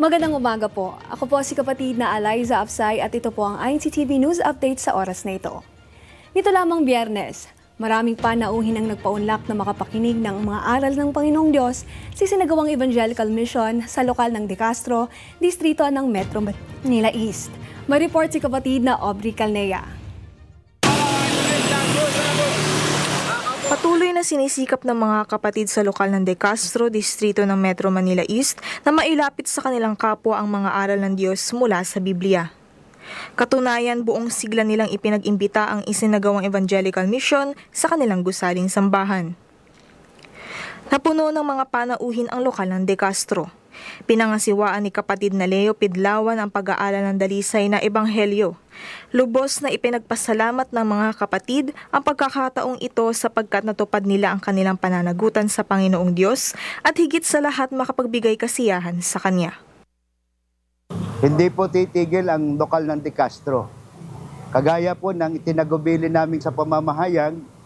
Magandang umaga po. Ako po si kapatid na Eliza Apsay at ito po ang INCTV News Update sa oras na ito. Nito lamang biyernes, maraming panauhin ang nagpaunlak na makapakinig ng mga aral ng Panginoong Diyos sa sinagawang Evangelical Mission sa lokal ng De Castro, distrito ng Metro Manila East. May report si kapatid na Aubrey Calnea. Patuloy na sinisikap ng mga kapatid sa lokal ng De Castro, distrito ng Metro Manila East na mailapit sa kanilang kapwa ang mga aral ng Diyos mula sa Biblia. Katunayan, buong sigla nilang ipinag-imbita ang isinagawang evangelical mission sa kanilang gusaling sambahan. Napuno ng mga panauhin ang lokal ng De Castro. Pinangasiwaan ni kapatid na Leo Pidlawan ang pag-aaral ng dalisay na ebanghelyo. Lubos na ipinagpasalamat ng mga kapatid ang pagkakataong ito sapagkat natupad nila ang kanilang pananagutan sa Panginoong Diyos at higit sa lahat makapagbigay kasiyahan sa Kanya. Hindi po titigil ang lokal ng De Castro. Kagaya po ng itinagubili namin sa pamamahayag,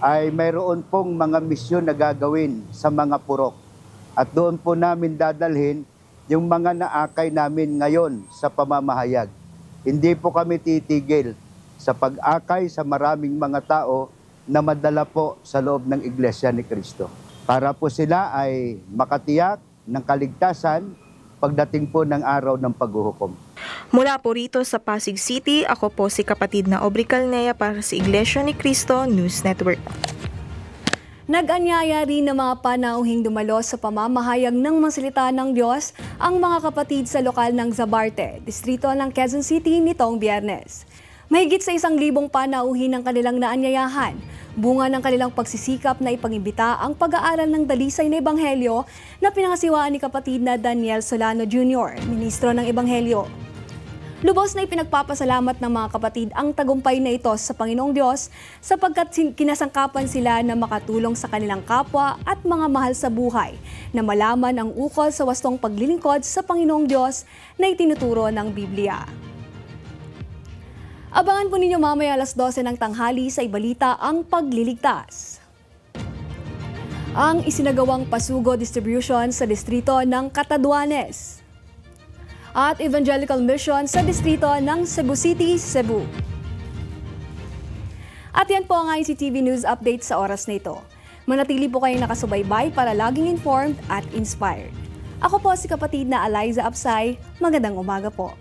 ay mayroon pong mga misyon na gagawin sa mga purok. At doon po namin dadalhin yung mga naakay namin ngayon sa pamamahayag. Hindi po kami titigil sa pag-akay sa maraming mga tao na madala po sa loob ng Iglesia ni Kristo. Para po sila ay makatiyak ng kaligtasan pagdating po ng araw ng paghuhukom. Mula po rito sa Pasig City, ako po si kapatid na Aubrey Calnea para sa Iglesia ni Cristo News Network. Nag-anyaya rin ng mga panauhing dumalo sa pamamahayag ng mga salita ng Diyos ang mga kapatid sa lokal ng Zabarte, distrito ng Quezon City nitong biyernes. Mahigit sa isang libong panauhin ng kanilang naanyayahan, bunga ng kanilang pagsisikap na ipangimbita ang pag-aaral ng dalisay na ebanghelyo na pinangasiwaan ni kapatid na Daniel Solano Jr., ministro ng ebanghelyo. Lubos na ipinagpapasalamat ng mga kapatid ang tagumpay na ito sa Panginoong Diyos sapagkat kinasangkapan sila na makatulong sa kanilang kapwa at mga mahal sa buhay na malaman ang ukol sa wastong paglilingkod sa Panginoong Diyos na itinuturo ng Biblia. Abangan po ninyo mamaya alas 12 ng tanghali sa Ibalita ang Pagliligtas. Ang isinagawang pasugo distribution sa distrito ng Cataduanes at Evangelical Mission sa distrito ng Cebu City, Cebu. At yan po ang ICTV News Update sa oras na ito. Manatili po kayong nakasubaybay para laging informed at inspired. Ako po si kapatid na Eliza Apsay. Magandang umaga po.